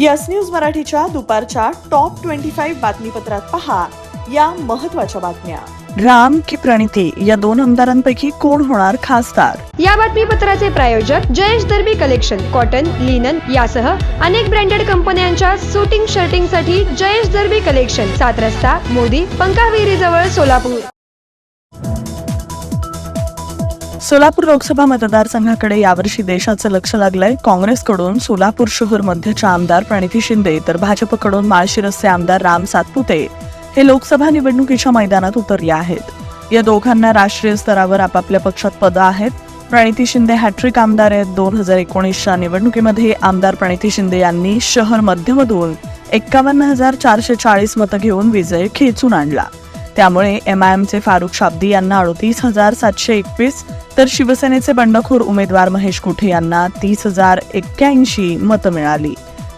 Yes news मराठीच्या दुपारच्या top twenty five बातमीपत्रात पहा या महत्त्वाच्या बातम्या. राम की प्रणिती या दोन आमदारांपैकी कोण होणार खासदार? या बातमीपत्राचे प्रायोजक Jayesh Darbi collection cotton linen यासह अनेक ब्रँडेड कंपन्यांच्या सुटिंग शर्टिंगसाठी जयेश दर्बी कलेक्शन सात रस्ता मोदी पंकाविरी जवळ सोलापूर. सोलापूर लोकसभा मतदारसंघाकडे यावर्षी देशाचं लक्ष लागलंय. काँग्रेसकडून सोलापूर शहर मध्यच्या आमदार प्रणिती शिंदे तर भाजपकडून माळशिरसचे आमदार राम सातपुते हे लोकसभा निवडणुकीच्या मैदानात उतरले आहेत. या दोघांना राष्ट्रीय स्तरावर आपापल्या पक्षात पदं आहेत. प्रणिती शिंदे हॅट्रिक आमदार आहेत. दोन हजार एकोणीसच्या निवडणुकीमध्ये आमदार प्रणिती शिंदे यांनी शहर मध्यमधून एक्कावन्न हजार चारशे चाळीस मतं घेऊन विजय खेचून आणला. त्यामुळे एम आय एमचे फारुख शाब्दी यांना अडतीस हजार सातशे एकवीस तर शिवसेनेचे बंडखोर उमेदवार महेश कुठे यांना तीस हजार एक्क्याऐंशी मतं मिळाली.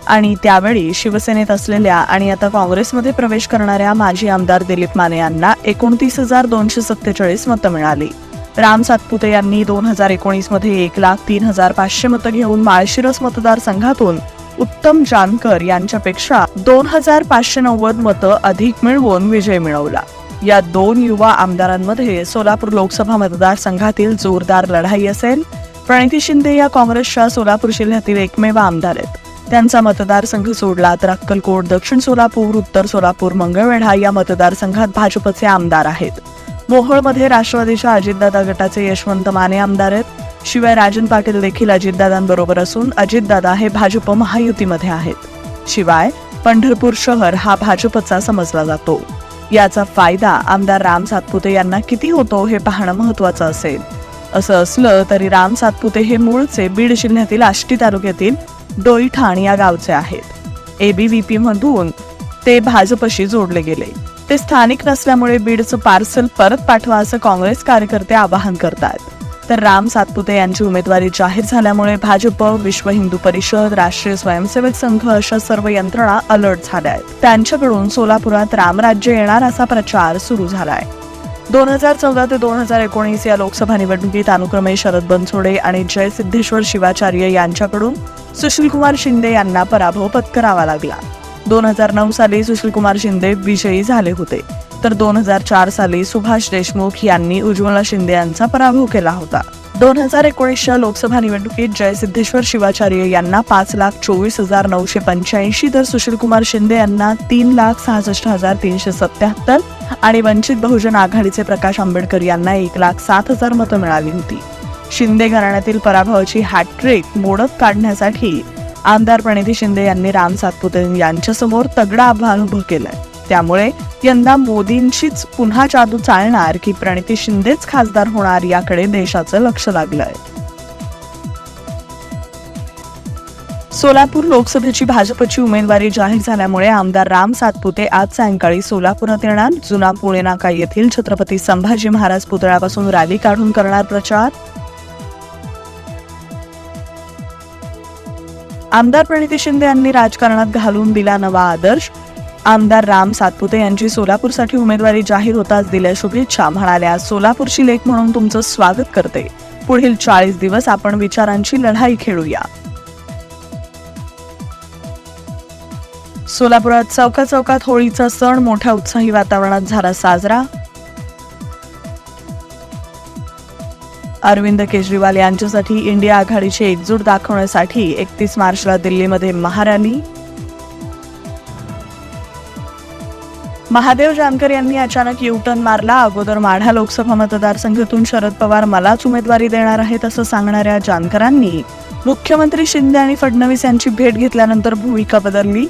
आणि त्यावेळी शिवसेनेत असलेल्या आणि आता काँग्रेसमध्ये प्रवेश करणाऱ्या माजी आमदार दिलीप माने यांना एकोणतीस हजार दोनशे सत्तेचाळीस मतं मिळाली. राम सातपुते यांनी दोन हजार एकोणीसमध्ये एक लाख तीन हजार पाचशे मतं घेऊन माळशिरस मतदारसंघातून उत्तम जानकर यांच्यापेक्षा दोन हजार पाचशे नव्वद मतं अधिक मिळवून विजय मिळवला. या दोन युवा आमदारांमध्ये सोलापूर लोकसभा मतदारसंघातील जोरदार लढाई असेल. प्रणिती शिंदे या काँग्रेसच्या सोलापूर जिल्ह्यातील एकमेव आमदार आहेत. त्यांचा मतदारसंघ सोडला तर अक्कलकोट दक्षिण सोलापूर उत्तर सोलापूर मंगळवेढा या मतदारसंघात भाजपचे आमदार आहेत. मोहोळमध्ये राष्ट्रवादीच्या अजितदादा गटाचे यशवंत माने आमदार आहेत. शिवाय राजन पाटील देखील अजितदादांबरोबर असून अजितदादा हे भाजप महायुतीमध्ये आहेत. शिवाय पंढरपूर शहर हा भाजपचा समजला जातो. याचा फायदा आमदार राम सातपुते यांना किती होतो हे पाहणं महत्वाचं असेल. असं असलं तरी राम सातपुते हे मूळचे बीड जिल्ह्यातील आष्टी तालुक्यातील डोईठाण या गावचे आहेत. एबीव्हीपी मधून ते भाजपशी जोडले गेले. ते स्थानिक नसल्यामुळे बीडचं पार्सल परत पाठवा असं काँग्रेस कार्यकर्ते आवाहन करतात. तर राम सातपुते यांची उमेदवारी जाहीर झाल्यामुळे भाजप विश्व हिंदू परिषद राष्ट्रीय स्वयंसेवक संघ अशा सर्व यंत्रणा अलर्ट झाल्या आहेत. त्यांच्याकडून सोलापुरात रामराज्य येणार असा प्रचार सुरू झालाय. दोन हजार चौदा ते दोन हजार एकोणीस या लोकसभा निवडणुकीत अनुक्रमे शरद बनसोडे आणि जय सिद्धेश्वर शिवाचार्य यांच्याकडून सुशीलकुमार शिंदे यांना पराभव पत्करावा लागला. दोन हजार नऊ साली सुशीलकुमार शिंदे विजयी झाले होते. तर दोन हजार चार साली सुभाष देशमुख यांनी उज्ज्वला शिंदे यांचा पराभव केला होता. दोन हजार एकोणीसच्या लोकसभा निवडणुकीत जयसिद्धेश्वर शिवाचार्य यांना पाच लाख चोवीस हजार नऊशे पंच्याऐंशी तर सुशीलकुमार शिंदे यांना तीन लाख सहासष्ट हजार तीनशे सत्याहत्तर आणि वंचित बहुजन आघाडीचे प्रकाश आंबेडकर यांना एक लाख सात हजार मतं मिळाली होती. शिंदे घराण्यातील पराभवाची हॅट्रिक मोडत काढण्यासाठी आमदार प्रणिती शिंदे यांनी राम सातपुते यांच्यासमोर तगडा आव्हान उभं केलंय. त्यामुळे यंदा मोदींचीच पुन्हा जादू चालणार की प्रणिती शिंदेच खासदार होणार याकडे देशाचं लक्ष लागलंय. सोलापूर लोकसभेची भाजपची उमेदवारी जाहीर झाल्यामुळे आमदार राम सातपुते आज सायंकाळी सोलापुरात येणार. जुना पुणे नाका येथील छत्रपती संभाजी महाराज पुतळ्यापासून रॅली काढून करणार प्रचार. आमदार प्रणिती शिंदे यांनी राजकारणात घालून दिला नवा आदर्श. आमदार राम सातपुते यांची सोलापूरसाठी उमेदवारी जाहीर होताच दिल्या शुभेच्छा. म्हणाल्या सोलापूरची लेख म्हणून तुमचं स्वागत करते. पुढील चाळीस दिवस आपण विचारांची लढाई खेळूया. सोलापुरात चौका चौकात होळीचा सण मोठ्या उत्साही वातावरणात झाला साजरा. अरविंद केजरीवाल यांच्यासाठी इंडिया आघाडीची एकजूट दाखवण्यासाठी एकतीस मार्चला दिल्लीमध्ये महारॅली. महादेव जानकर यांनी अचानक युटर्न मारला. अगोदर माढा लोकसभा मतदारसंघातून शरद पवार मलाच उमेदवारी देणार आहेत असं सांगणाऱ्या जानकरांनी मुख्यमंत्री शिंदे आणि फडणवीस यांची भेट घेतल्यानंतर भूमिका बदलली.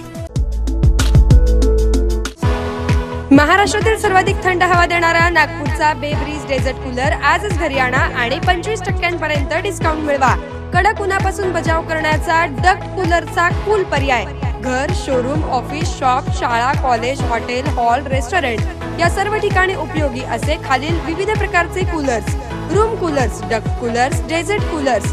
महाराष्ट्रातील सर्वाधिक थंड हवा देणारा नागपूरचा बेब्रीज डेझर्ट कूलर आजच घरी आणा आणि पंचवीस टक्क्यांपर्यंत डिस्काउंट मिळवा. कडक उन्हापासून बचाव करण्याचा डक्ट कूलरचा कूल पर्याय. घर शोरूम ऑफिस शॉप शाळा कॉलेज हॉटेल हॉल रेस्टॉरंट या सर्व ठिकाणी उपयोगी असे खालील विविध प्रकारचे coolers room coolers duct coolers desert coolers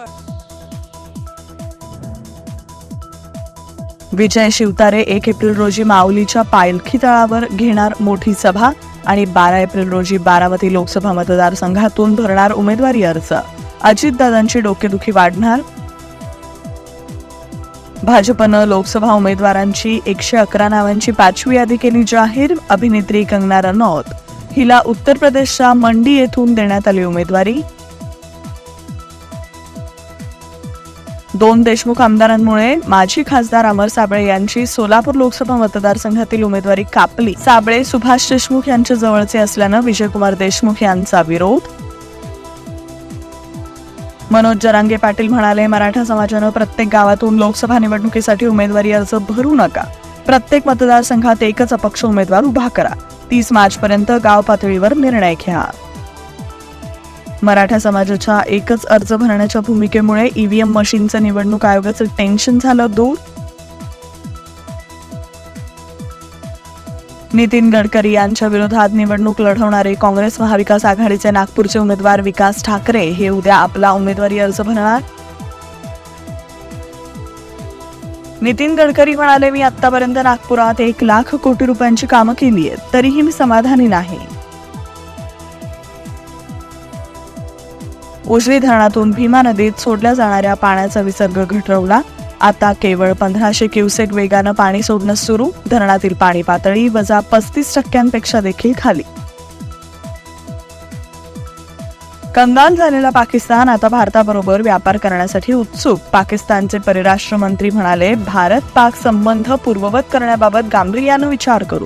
Vijay Shivtare एक एप्रिल रोजी माऊलीच्या पायलखी तळावर घेणार मोठी सभा आणि बारा एप्रिल रोजी बारामती लोकसभा मतदारसंघातून भरणार उमेदवारी अर्ज. अजितदादांची डोकेदुखी वाढणार. भाजपनं लोकसभा उमेदवारांची एकशे अकरा नावांची पाचवी यादी केली जाहीर. अभिनेत्री कंगना रनौत. हिला उत्तर प्रदेशच्या मंडी येथून देण्यात आली उमेदवारी. दोन देशमुख आमदारांमुळे माजी खासदार अमर साबळे यांची सोलापूर लोकसभा मतदारसंघातील उमेदवारी कापली. साबळे सुभाष देशमुख यांच्या जवळचे असल्यानं विजयकुमार देशमुख यांचा विरोध. मनोज जरांगे पाटील म्हणाले मराठा समाजानं प्रत्येक गावातून लोकसभा निवडणुकीसाठी उमेदवारी अर्ज भरू नका. प्रत्येक मतदारसंघात एकच अपक्ष उमेदवार उभा करा. तीस मार्च पर्यंत गाव पातळीवर निर्णय घ्या. मराठा समाजाच्या एकच अर्ज भरण्याच्या भूमिकेमुळे ईव्हीएम मशीनचं निवडणूक आयोगाचं टेन्शन झालं दूर. नितीन गडकरी यांच्या विरोधात निवडणूक लढवणारे काँग्रेस महाविकास आघाडीचे नागपूरचे उमेदवार विकास ठाकरे हे उद्या आपला उमेदवारी अर्ज भरणार. नितीन गडकरी म्हणाले मी आतापर्यंत नागपुरात एक लाख कोटी रुपयांची कामं केली आहेत तरीही मी समाधानी नाही. उजवी धरणातून भीमा नदीत सोडल्या जाणाऱ्या पाण्याचा विसर्ग घटरवला. आता केवळ पंधराशे क्युसेक वेगानं पाणी सोडणं सुरू. धरणातील पाणी पातळी वजा पस्तीस टक्क्यांपेक्षा देखील खाली. कंगाल झालेला पाकिस्तान आता भारताबरोबर व्यापार करण्यासाठी उत्सुक. पाकिस्तानचे परराष्ट्र मंत्री म्हणाले भारत पाक संबंध पूर्ववत करण्याबाबत गांभीर्यानं विचार करू.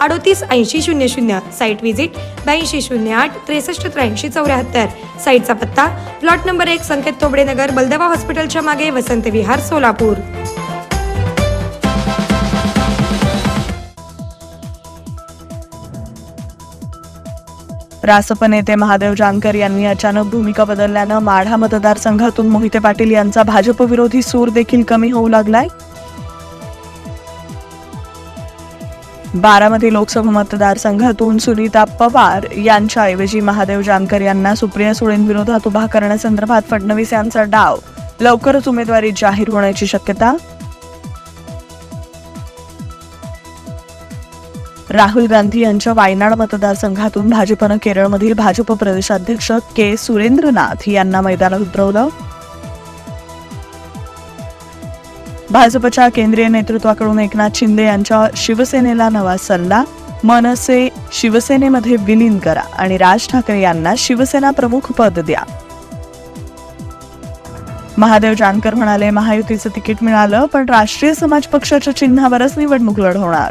अडोतीस ऐंशी शून्य शून्य. साईट व्हिजिट ब्याऐंशी शून्य आठ त्रेसष्ट त्र्याऐंशी चौऱ्याहत्तर. साईटचा पत्ता प्लॉट नंबर एक संकेत तोबडे नगर हॉस्पिटलच्या मागे वसंत विहार सोलापूर. रासप नेते महादेव जानकर यांनी अचानक भूमिका बदलल्यानं माढा मतदारसंघातून मोहिते पाटील यांचा भाजपविरोधी सूर देखील कमी होऊ लागलाय. बारामती लोकसभा मतदारसंघातून सुनीता पवार यांच्याऐवजी महादेव जानकर यांना सुप्रिया सुळेंविरोधात उभा करण्यासंदर्भात फडणवीस यांचा डाव. लवकरच उमेदवारी जाहीर होण्याची शक्यता. राहुल गांधी यांच्या वायनाड मतदारसंघातून भाजपनं केरळमधील भाजप प्रदेशाध्यक्ष के सुरेंद्रनाथ यांना मैदानात उतरवलं. भाजपच्या केंद्रीय नेतृत्वाकडून एकनाथ शिंदे यांच्या शिवसेनेला नवा सल्ला मनसे शिवसेनेमध्ये विलीन करा आणि राज ठाकरे यांना शिवसेना प्रमुख पद द्या. महादेव जानकर म्हणाले महायुतीचं तिकीट मिळालं पण राष्ट्रीय समाज पक्षाच्या चिन्हावरच निवडणूक लढवणार.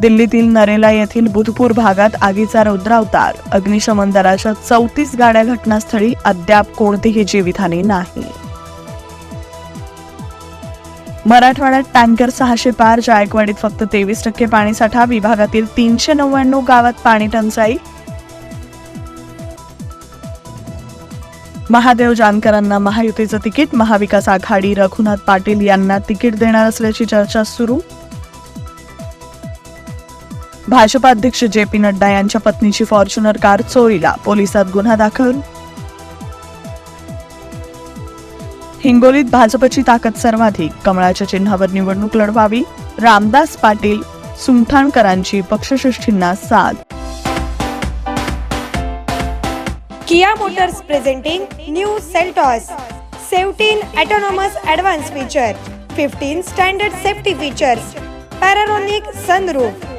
दिल्लीतील नरेला येथील बुधपूर भागात आगीचा रौद्रावतार अग्निशमन दलाच्या चौतीस गाड्या घटनास्थळी अद्याप कोणतीही जीवितहानी नाही. मराठवाड्यात टँकर सहाशे पार जायकवाडीत फक्त तेवीस टक्के पाणीसाठा विभागातील तीनशे नव्याण्णव गावात पाणी टंचाई. महादेव जानकरांना महायुतीचं तिकीट महाविकास आघाडी रघुनाथ पाटील यांना तिकीट देणार असल्याची चर्चा सुरू. भाजपा अध्यक्ष जे पी नड्डा यांच्या पत्नीची फॉर्च्युनर कार चोरीला पोलिसात गुन्हा दाखल. हिंगोलीत भाजपची ताकद सर्वाधिक कमळाच्या चिन्हावर निवडणूक लढवावी रामदास पाटील सुमठाणकरांची पक्षश्रेष्ठींना साथ Kia Motors presenting new Seltos seventeen autonomous advance feature fifteen standard safety features panoramic sunroof